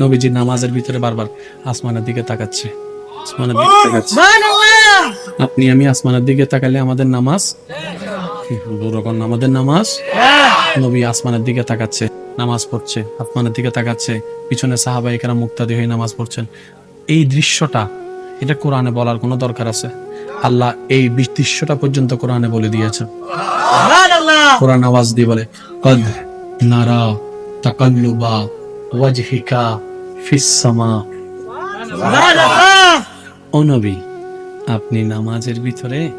নবীজি নামাজের ভিতরে বারবার আসমানের দিকে তাকাচ্ছে। আসমানের দিকে তাকাচ্ছে। আপনি আমি আসমানের দিকে তাকালে আমাদের নামাজ? দুরকম আমাদের নামাজ? নবী আসমানের দিকে তাকাচ্ছে নামাজ পড়ছে আসমানের দিকে তাকাচ্ছে পিছনে সাহাবাহিকেরা মুক্তাদি হয়ে নামাজ পড়ছেন। এই দৃশ্যটা এটা কোরআনে বলার কোনো দরকার আছে? আল্লাহ এই দৃশ্যটা পর্যন্ত কোরআনে বলে দিয়েছেন। কোরআন আওয়াজ দিয়ে বলে কদ নারা তাকাল্লুবা ওয়াজহিকা আপনি নামাজের ভিতরে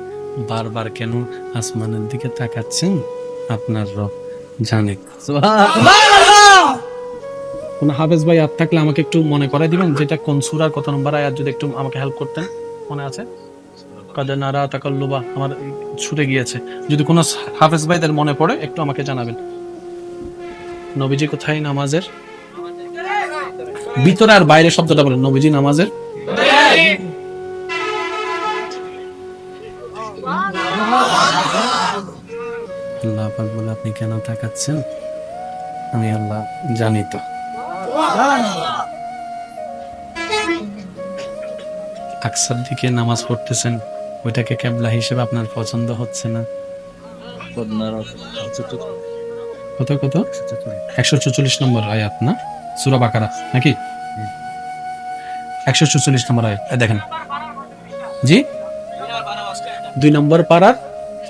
বারবার কেন আসমানের দিকে তাকাচ্ছেন? আপনার রব জানে। কোন হাফেজ ভাই, আর থাকলে আমাকে একটু মনে করে দিবেন? যেটা কোন সুরার কত নম্বর আয়াত, যদি একটু আমাকে হেল্প করতেন? মনে আছে? কাদে নারা তাকাল্লুবা, আমার ছুটে গিয়েছে। যদি কোনো হাফেজ ভাইদের মনে পড়ে, একটু আমাকে জানাবেন। নবীজি কোথায় নামাজের? ভিতরে আর বাইরে শব্দটা বলেন। নবীজি নামাজের? আল্লাহ পাক বলে আপনি কেন তাকাচ্ছেন? আমি আল্লাহ জানি তো। আকসার দিকে নামাজ পড়তেছেন ওইটাকে কেবলা হিসেবে আপনার পছন্দ হচ্ছে না? কত কত একশো চুচল্লিশ নম্বর আয়াত না? সুরা বাকারা, নাকি? একশো নম্বর দেখেন। জি? দুই নম্বর পাড়ার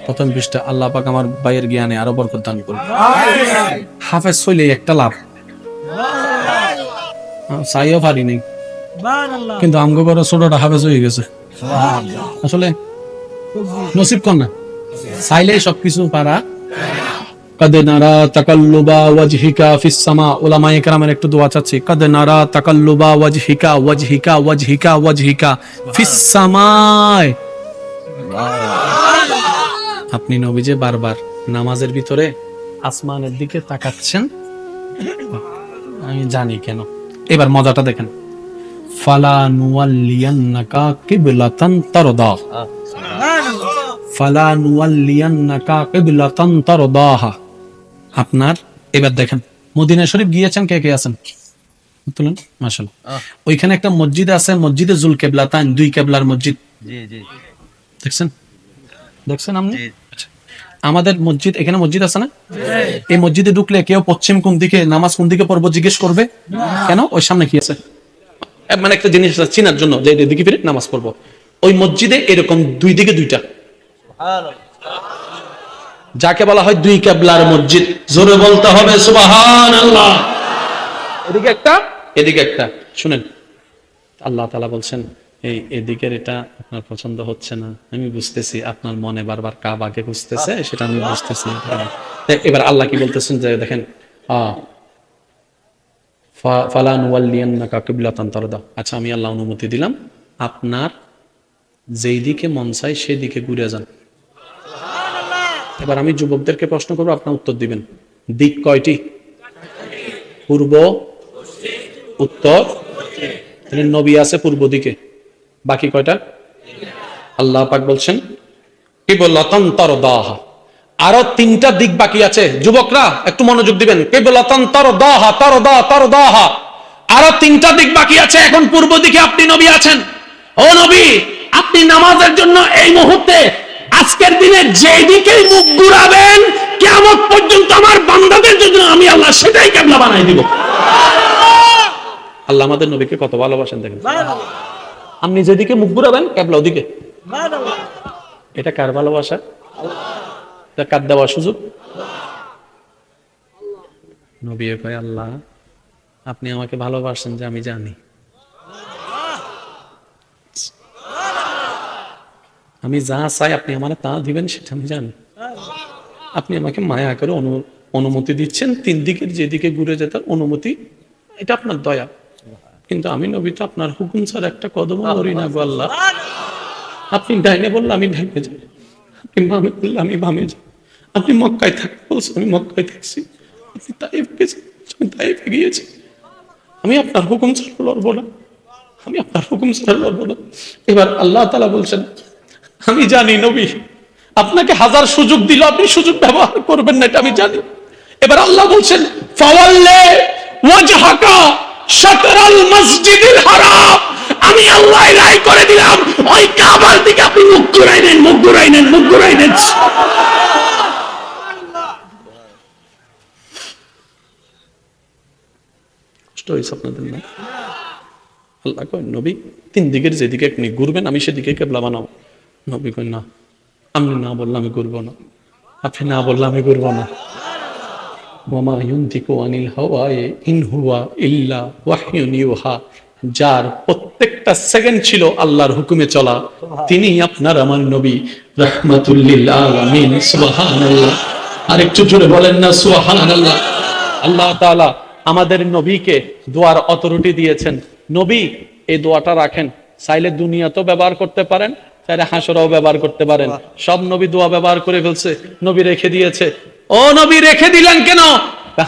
প্রথম পৃষ্ঠা, আল্লাহ পাক আমার জ্ঞানে আরও বরকত দান করুন। হাফেজ হইলে একটা লাভ। চাইও পারি কিন্তু আমগো বড় ছোটটা হাফেজ হয়ে গেছে। আসলে নসিব কর না। চাইলেই সবকিছু পারা কদ নারা তাকাল্লুবা ওয়াজহিকা একটু দোয়া চাচ্ছি। ওয়াজহিকা ওয়াজহিকা ওয়াজহিকা ওয়াজহিকা আপনি নবীজে বারবার নামাজের ভিতরে আসমানের দিকে তাকাচ্ছেন? আমি জানি কেন। এবার মজাটা দেখেন। ফালা নুয়াল্লিয়ান্নাকা ফালা নুয়াল্লিয়ান্নাকা কিবলাতান তারদাহা। আপনার এবার দেখেন মদিনা শরীফ গিয়েছেন কে কে আছেন? তুলেন মাশাআল্লাহ। ওইখানে একটা মসজিদ আছে মসজিদে জুল কেবলাতান দুই কেবলার মসজিদ। দেখছেন? দেখছেন আপনি? আচ্ছা। আমাদের মসজিদ এখানে মসজিদ আছে না? এই মসজিদে ঢুকলে কেউ পশ্চিম কোন দিকে নামাজ কোন দিকে পড়ব জিজ্ঞেস করবে? কেন? ওই সামনে কি আছে? মানে একটা জিনিস চিনার জন্য যে এদিকে ফিরে নামাজ পড়ব। ওই মসজিদে এরকম দুই দিকে দুইটা। যাকে বলা হয় দুই কেবলার মসজিদ। জোরে বলতে হবে সুবাহান আল্লাহ এদিকে একটা? এদিকে একটা শুনেন। আল্লাহ তালা বলছেন এই এদিকের এটা আপনার পছন্দ হচ্ছে না। আমি বুঝতেছি আপনার মনে বারবার কাবাকে খুঁজতেছে সেটা আমি বুঝতেছি এবার আল্লাহ কি বলতেছেন? যে দেখেন আহ ফালান ওয়াল্লিয়ান্নাকা কিবলাতান তারদা। আচ্ছা আমি আল্লাহ অনুমতি দিলাম আপনার যেই দিকে মন চাই সেদিকে ঘুরে যান। এবার আমি যুবকদেরকে প্রশ্ন করব, আপনার উত্তর দিবেন। দিক কয়টি? পূর্ব, উত্তর। তাহলে নবী আছে পূর্ব দিকে। বাকি কয়টা? আল্লাহ পাক বলছেন কি বললাম তর দাহা আরও তিনটা দিক বাকি আছে। যুবকরা, একটু মনোযোগ দিবেন। কে বললাম তর দাহা তর দা তর দাহা আরও তিনটা দিক বাকি আছে। এখন পূর্ব দিকে আপনি নবী আছেন। ও নবী, আপনি নামাজের জন্য এই মুহূর্তে আজকের দিনে যেই দিকেই মুখ ঘুরাবেন কেমন পর্যন্ত আমার বান্দাদের জন্য আমি আল্লাহ সেটাই কেবলা বানাই দিব। আল্লাহ আমাদের নবীকে কত ভালোবাসেন দেখেন। আপনি যেদিকে মুখ ঘুরাবেন কেবলা ওদিকে। এটা কার ভালোবাসা? এটা কার দেওয়া সুযোগ? নবী কয় আল্লাহ আপনি আমাকে ভালোবাসেন যে আমি জানি। আমি যা চাই আপনি আমার তা দিবেন সেটা আমি জানি। আপনি আমাকে মায়া করে অনু- অনুমতি দিচ্ছেন, তিন দিকের যেদিকে ঘুরে যেতার অনুমতি। এটা আপনার দয়া। কিন্তু আমি নবী তো আপনার হুকুম ছাড়া একটা কদম করি না আল্লাহ। আপনি ডাইনে বললে আমি ডাইনে যাই। আপনি বামে বললে আমি বামে যাই। আপনি মক্কায় থাকতে বলছেন আমি মক্কায় থাকছি। আপনি তাইফ গেছেন আমি তাইফে গিয়েছি। আমি আপনার হুকুম ছাড়া লড়বো না। আমি আপনার হুকুম ছাড়া লড়বো না। এবার আল্লাহ তালা বলছেন আমি জানি নবী, আপনাকে হাজার সুযোগ দিল, আপনি সুযোগ ব্যবহার করবেন না, এটা আমি জানি। এবার আল্লাহ বলছেন, ফাওয়াল্লে ওয়াজহাকা শাতরাল মসজিদুল হারাম। আমি আল্লাহ রায় করে দিলাম, ওই কাবার দিকে আপনি মুখ ঘুরাই নেন, মুখ ঘুরাই নেন, মুখ ঘুরাই নেন। আল্লাহ কয়, নবী, তিন দিকের যেদিকে আপনি ঘুরবেন, আমি সেদিকে কেবলা বানাও নবী কয় না আমি না বললাম আমি ঘুরবো না। আপনি না বললাম আমি ঘুরবো না। ওমা ইউনতিকু আনিল হাওয়ায়ে ইন হুয়া ইল্লা ওয়াহয়ুন ইউহা। যার প্রত্যেকটা সেকেন্ড ছিল আল্লাহর হুকুমে চলা, তিনি আপনার আমার নবী। রাহমাতুল লিল আলামিন, সুবহানাল্লাহ। আর একটু জোরে বলেন না, সুবহানাল্লাহ। আল্লাহ তাআলা আমাদের নবীকে দোয়ার অথরিটি দিয়েছেন। নবী, এই দোয়াটা রাখেন। চাইলে দুনিয়া তো ব্যবহার করতে পারেন চাইলে হাসরাও ব্যবহার করতে পারেন। সব নবী দোয়া ব্যবহার করে ফেলছে, নবী রেখে দিয়েছে। ও নবী, রেখে দিলেন কেন?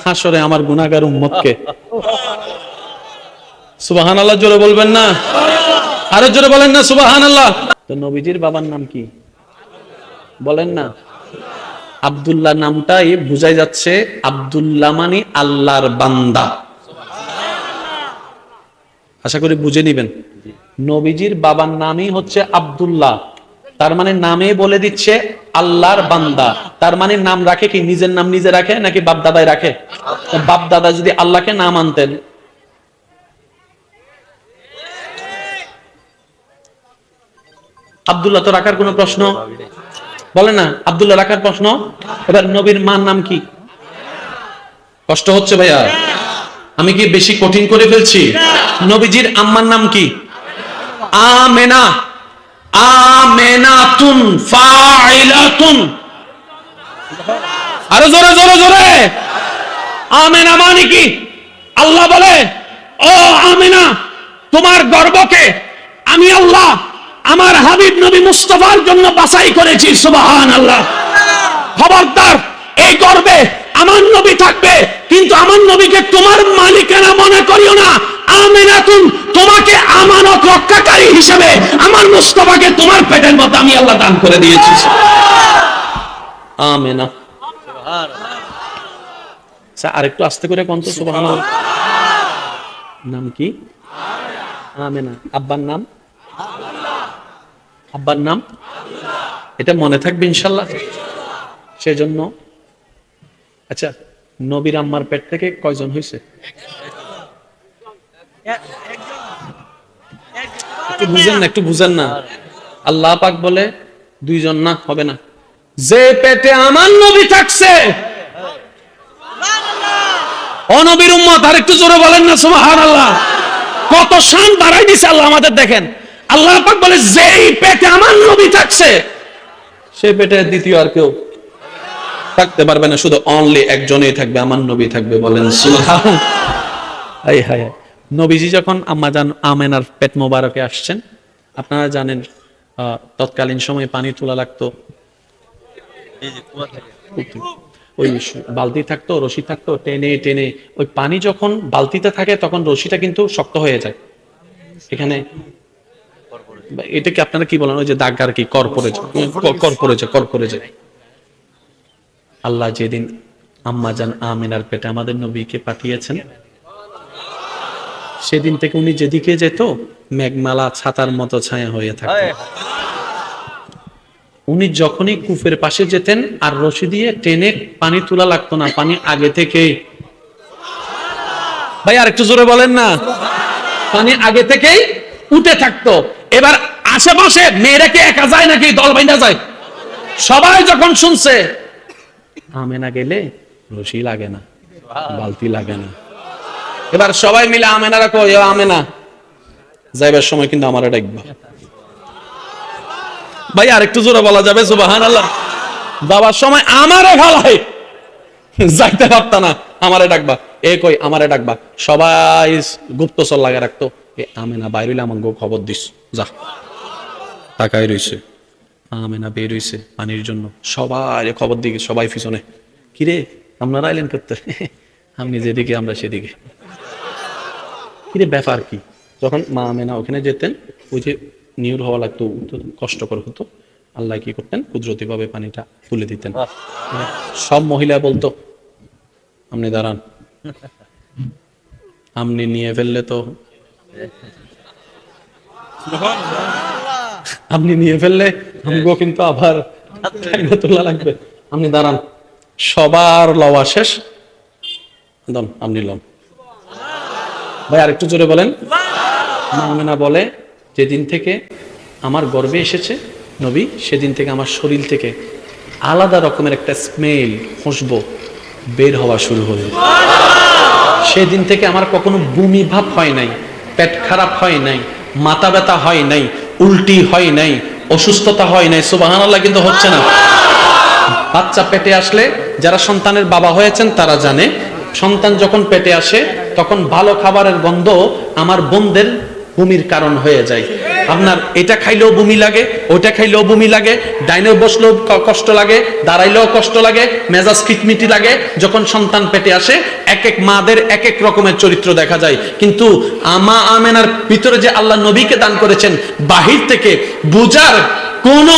হাসরে আমার গুনাহগার উম্মতকে। সুবাহান আল্লাহ জোরে বলবেন না? আরও জোরে বলেন না সুবাহান আল্লাহ তো নবীজির বাবার নাম কি? বলেন না। আব্দুল্লাহ নামটাই বুঝাই যাচ্ছে, আব্দুল্লাহ মানে আল্লাহর বান্দা। আশা করি বুঝে নিবেন। নবীজির বাবার নামই হচ্ছে আব্দুল্লাহ। তার মানে নামে বলে দিচ্ছে আল্লাহর বান্দা। তার মানে নাম রাখে কি? নিজের নাম নিজে রাখে নাকি বাপ দাদাই রাখে? বাপ দাদা যদি আল্লাহকে নাম আনতেন আব্দুল্লাহ তো রাখার কোনো প্রশ্ন? বলে না, আব্দুল্লাহ রাখার প্রশ্ন? এবার নবীর মার নাম কি? কষ্ট হচ্ছে ভাইয়া। আমি কি বেশি কঠিন করে ফেলছি? নবীজির আম্মার নাম কি? আমেনা, আমেনাতুন ফাইলাতুন। আরও জোরে জোরে জোরে। আমেনা মানে কি? আল্লাহ বলে, ও আমেনা, তোমার গর্বকে আমি আল্লাহ আমার হাবিব নবী মুস্তফার জন্য বাছাই করেছি সুবহান আল্লাহ খবরদার, এই গর্বে আমার নবী থাকবে, কিন্তু আমার নবীকে তোমার মালিকানা মনে করিও না। তোমাকে আমানত রক্ষাকারী হিসেবে আমার মুস্তফাকে তোমার পেটের মধ্যে আমি আল্লাহ দান করে দিয়েছি। আচ্ছা, আরেকটু আস্তে করে কন্ত নাম কি? আব্বার নাম? আব্বার নাম? এটা মনে থাকবে ইনশাল্লাহ। সেজন্য। আচ্ছা নবীর আম্মার পেট থেকে কয়জন হয়েছে? একটু বুঝেন না, একটু বুঝেন না। আল্লাহ পাক বলে, দুইজন না, হবে না। যে পেটে আমার নবী থাকছে, অনবীর উম্মত, আর একটু জোরে বলেন না, সুবহানাল্লাহ। কত শান বাড়াই দিছে আল্লাহ আমাদের, দেখেন। আল্লাহ পাক বলে, যেই পেটে আমার নবী থাকছে সেই পেটে দ্বিতীয় আর কেউ থাকতে পারবে না। শুধু অনলি একজনই থাকবে, আমার নবী থাকবে বলেন সুবহান হাই হাই। নবীজি যখন আম্মাজান আমেনার পেট মোবারকে আসছেন আপনারা জানেন তৎকালীন সময়ে পানি তোলা লাগতো। ওই বালতি থাকতো রশি থাকতো টেনে টেনে ওই পানি যখন বালতিতে থাকে তখন রশিটা কিন্তু শক্ত হয়ে যায়। এখানে এটা কি আপনারা কি বলেন? ওই যে দাগ আর কি? কর পড়ে যায় কর পড়ে যায় কর পড়ে যায় আল্লাহ যেদিন আম্মা জান আমিনার পেটে আমাদের নবীকে পাঠিয়েছেন সেদিন থেকে উনি যেদিকে যেত মেঘমালা ছাতার মতো ছায়া হয়ে থাকত। উনি যখনই কূপের পাশে যেতেন আর রশি দিয়ে টেনে পানি তোলা লাগতো না পানি আগে থেকেই। ভাই আর একটু জোরে বলেন না। পানি আগে থেকেই উঠে থাকতো। এবার আশেপাশে মেয়েরা কি একা যায় নাকি দল বাইন্দা যায়? সবাই যখন শুনছে আমেনা গেলে রশি লাগে না বালতি লাগে না। এবার সবাই মিলে আমেনারা "ও আমেনা। যাইবার সময় কিন্তু আমার ডাকবা। ভাই আর একটু জোরে বলা যাবে সুবাহান আল্লাহ যাবার সময় আমারে ভালাই। যাইতে পারতা না, আমারে ডাকবা। এ কই, আমারে ডাকবা। সবাই গুপ্তচর রাখতো। এ আমেনা, বাইরে আমার গো খবর দিস। যা। তাকাই রইছে। আমেনা বের হইছে পানির জন্য। সবাই খবর দিকে, সবাই পিছনে। কিরে, আপনারা করতে? আপনি যেদিকে আমরা সেদিকে। কিরে ব্যাপার কি? যখন মা মেনা ওখানে যেতেন ওই যে নিউর হওয়া লাগতো কষ্টকর হতো। আল্লাহ কি করতেন? কুদরতি ভাবে পানিটা তুলে দিতেন। সব মহিলা বলতো আপনি দাঁড়ান। আপনি নিয়ে ফেললে তো আপনি নিয়ে ফেললে আমগো কিন্তু আবার তোলা লাগবে। আপনি দাঁড়ান। সবার লওয়া শেষ। আপনি লন ভাই, আরেকটু জোরে বলেন। মামিনা বলে, যেদিন থেকে আমার গর্বে এসেছে নবী, সেদিন থেকে আমার শরীর থেকে আলাদা রকমের একটা স্মেল খুশবো বের হওয়া শুরু হলো। সেদিন থেকে আমার কখনো বমি ভাব হয় নাই, পেট খারাপ হয় নাই, মাথা ব্যথা হয় নাই, উল্টি হয় নাই, অসুস্থতা হয় নাই সুবাহান আল্লাহ কিন্তু হচ্ছে না। বাচ্চা পেটে আসলে যারা সন্তানের বাবা হয়েছেন, তারা জানে, সন্তান যখন পেটে আসে তখন ভালো খাবারের গন্ধ আমার বোনদের বমির কারণ হয়ে যায়। আপনার এটা খাইলেও বমি লাগে ওটা খাইলেও বমি লাগে, ডাইনে বসলেও কষ্ট লাগে, দাঁড়াইলেও কষ্ট লাগে, মেজাজ খিটমিটি লাগে, যখন সন্তান পেটে আসে, এক এক মাদের এক এক রকমের চরিত্র দেখা যায়। কিন্তু আমা আমেনার ভিতরে যে আল্লাহ নবীকে দান করেছেন, বাহির থেকে বুজার কোন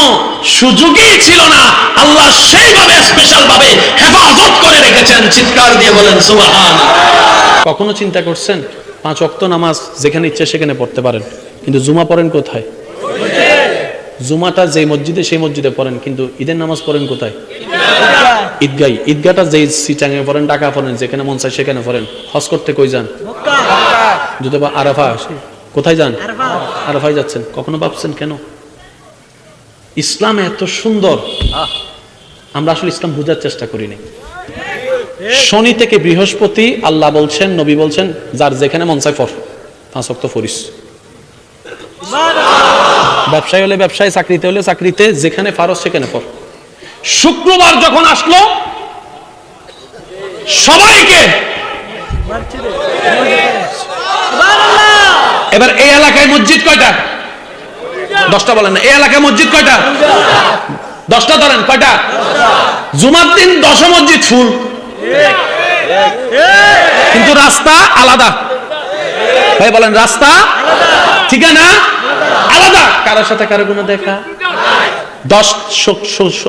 সুযোগই ছিল না। আল্লাহ সেইভাবে স্পেশাল ভাবে হেফাজত করে রেখেছেন। চিৎকার দিয়ে বলেন সুবহান কখনো চিন্তা করছেন, পাঁচ অক্ত নামাজ যেখানে ইচ্ছে সেখানে পড়তে পারেন, কিন্তু জুমা পড়েন কোথায়? জুমাটা যেই মসজিদে সেই মসজিদে পড়েন, কিন্তু ঈদের নামাজ পড়েন কোথায়? ঈদগাই। ঈদগাটা যেই সিটাঙে পড়েন, ঢাকা পড়েন, যেখানে মন চায় সেখানে পড়েন। হজ করতে কই যান? যদি বা আরাফা কোথায় যান? আরাফায় যাচ্ছেন। কখনো ভাবছেন কেন? ইসলাম এত সুন্দর। আমরা আসলে ইসলাম বোঝার চেষ্টা করি নাই। শনি থেকে বৃহস্পতি আল্লাহ বলছেন, নবী বলছেন, যার যেখানে মন চায় ফর পাঁচ ফরিস ব্যবসায় হলে ব্যবসায়, চাকরিতে হলে চাকরিতে, যেখানে ফারস সেখানে ফর শুক্রবার যখন আসলো, সবাইকে এবার এই এলাকায় মসজিদ কয়টা? দশটা বলেন এই এলাকায় মসজিদ কয়টা? দশটা ধরেন, কয়টা? জুমার দিন দশ মসজিদ ফুল। কিন্তু রাস্তা আলাদা। ভাই, বলেন, রাস্তা ঠিকানা আলাদা। কারোর সাথে কারও কোনো দেখা? দশ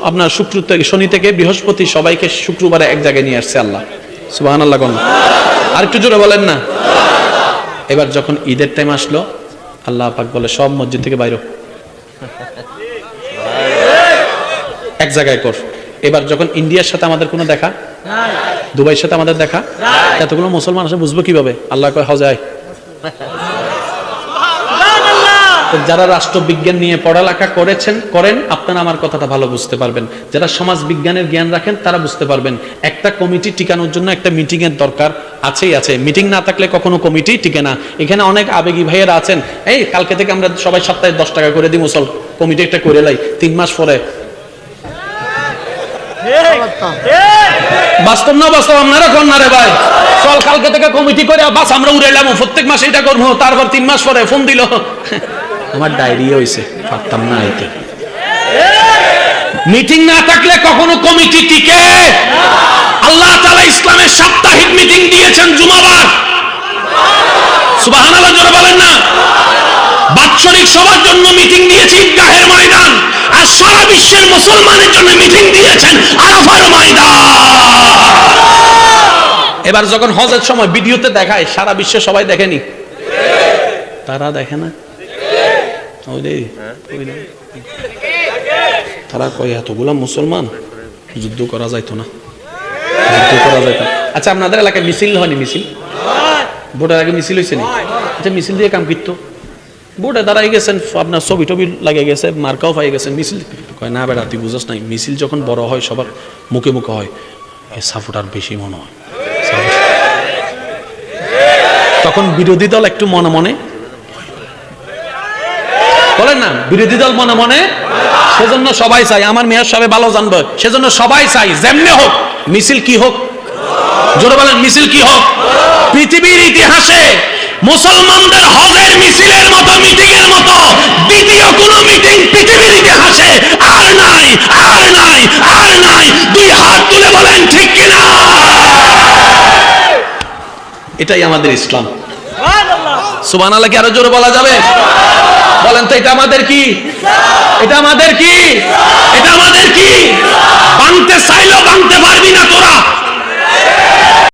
আপনার শুক্র থেকে শনি থেকে বৃহস্পতি সবাইকে শুক্রবারে এক জায়গায় নিয়ে আসছে আল্লাহ। সুবাহ আল্লাহ আর একটু জোরে বলেন না। এবার যখন ঈদের টাইম আসলো, আল্লাহ পাক বলে, সব মসজিদ থেকে বাইর। এক জায়গায় কর। এবার যখন ইন্ডিয়ার সাথে আমাদের কোনো দেখা দুবাইয়ের সাথে আমাদের দেখা? এতগুলো মুসলমান আসে বুঝব কীভাবে? আল্লাহ কয় হজায় যারা রাষ্ট্রবিজ্ঞান নিয়ে পড়ালেখা করেছেন করেন আপনারা আমার কথাটা ভালো বুঝতে পারবেন। যারা সমাজ বিজ্ঞানের জ্ঞান রাখেন তারা বুঝতে পারবেন। একটা কমিটি টিকানোর জন্য একটা মিটিং এর দরকার আছেই আছে। মিটিং না থাকলে কখনো কমিটি টিকে না। এখানে অনেক আবেগী ভাইয়েরা আছেন। এই কালকে থেকে আমরা সবাই সপ্তাহে দশ টাকা করে দিই মুসল কমিটি একটা করে লাই। তিন মাস পরে বাস্তব না বাস্তব, আপনারা কোন না রে ভাই? চল কালকে থেকে কমিটি করে বাস, আমরা উড়াইলাম। প্রত্যেক মাসে এটা করব, তারপর তিন মাস পরে ফোন দিল। আমার ডায়রিয়া হয়েছে পারতাম না আইতে। মিটিং না থাকলে কখনো কমিটি টিকে। আল্লাহ তাআলা ইসলামের সাপ্তাহিক মিটিং দিয়েছেন জুমাবার। সুবহানাল্লাহ, জোরে বলেন না। বাৎসরিক সবার জন্য মিটিং দিয়েছে ঈদগাহের ময়দান। আর সারা বিশ্বের মুসলমানের জন্য মিটিং দিয়েছেন আরাফার ময়দান। এবার যখন হজের সময় ভিডিওতে দেখায়, সারা বিশ্বে সবাই দেখেনি? তারা দেখে না? তারা কয়, এতগুলা মুসলমান? যুদ্ধ করা যাইতো না। যুদ্ধ করা যাইতো আচ্ছা আপনাদের এলাকায় মিছিল হয়নি, মিছিল? ভোটের আগে মিছিল হয়েছে নি? আচ্ছা মিছিল দিয়ে কাম কিত্তো বোর্ডে দাঁড়াই গেছেন, আপনার ছবি টবি লাগে গেছে, মার্কাও পাই গেছেন, মিছিল। কয়, না বেড়া, তুই বুঝস নাই, মিছিল যখন বড় হয়, সবার মুখে মুখে হয় সাপোর্টার বেশি মনে হয়। তখন বিরোধী দল একটু মনে মনে, বলেন না, বিরোধী দল মনে মনে, সেজন্য সবাই চাই, আমার মেয়ের সবাই ভালো জানবে। সেজন্য সবাই চাই, যেমনি হোক, মিছিল কি হোক, জোরে বলেন, মিছিল কি হোক, পৃথিবীর ইতিহাসে মুসলমানদের হজের মিছিলের মতো মিটিং এর মতো, দ্বিতীয় কোন মিটিং পৃথিবীর ইতিহাসে আর নাই আর নাই আর নাই। দুই হাত তুলে বলেন, ঠিক কিনা? এটাই আমাদের ইসলাম। সুবহানাল্লাহ কি আরও জোরে বলা যাবে? বলেন তো, এটা আমাদের কি? এটা আমাদের কি? এটা আমাদের কি? বানতে চাইলেও বানতে পারবি না তোরা।